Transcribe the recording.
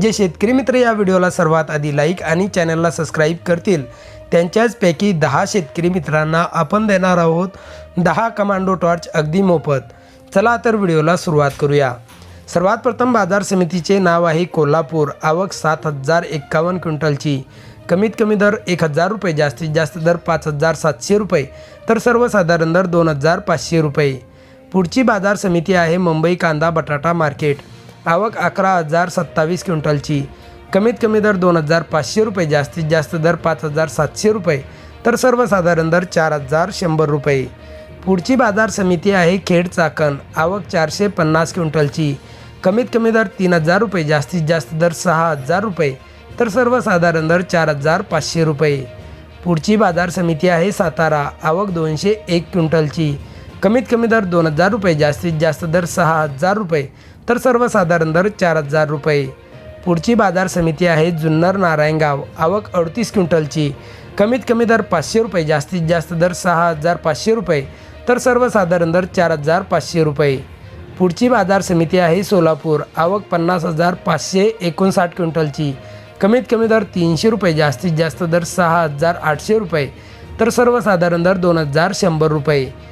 जे शेतकरी मित्र या व्हिडिओला सर्वात आधी लाईक आणि चॅनलला सबस्क्राईब करतील त्यांच्याचपैकी दहा शेतकरी मित्रांना आपण देणार आहोत दहा कमांडो टॉर्च अगदी मोफत. चला तर व्हिडिओला सुरुवात करूया. सर्वात प्रथम बाजार समितीचे नाव आहे कोल्हापूर. आवक सात हजार एक्कावन्न क्विंटलची. कमीत कमी दर एक हजार रुपये जास्तीत जास्त दर पाच हजार सातशे रुपये तर सर्वसाधारण दर दोन हजार पाचशे रुपये. पुढची बाजार समिती आहे मुंबई कांदा बटाटा मार्केट. आवक अकरा हजार सत्तावीस क्विंटलची. कमीत कमी दर दोन हजार पाचशे रुपये जास्तीत जास्त दर पाच हजार सातशे रुपये तर सर्वसाधारण दर चार हजार शंभर रुपये. पुढची बाजार समिती आहे खेड चाकण. आवक चारशे पन्नास क्विंटलची. कमीत कमी दर तीन हजार रुपये जास्तीत जास्त दर सहा हजार रुपये तर सर्वसाधारण दर चार हजार पाचशे रुपये. पुढची बाजार समिती आहे सातारा. आवक दोनशे एक क्विंटलची. कमीत कमी दर दोन हजार रुपये जास्तीत जास्त दर सहा हजार रुपये. तर सर्वसाधारण दर चार हजार रुपये. पुढची बाजार समिती आहे जुन्नर नारायणगाव. आवक अडतीस क्विंटलची. कमीत कमी दर पाचशे रुपये जास्तीत जास्त दर सहा हजार पाचशे रुपये. तर सर्वसाधारण दर चार हजार पाचशे रुपये. पुढची बाजार समिती आहे सोलापूर. आवक पन्नास हजार पाचशे एकोणसाठ क्विंटलची. कमीत कमी दर तीनशे रुपये जास्तीत जास्त दर सहा हजार आठशे रुपये. तर सर्वसाधारण दर दोन हजार शंभर रुपये.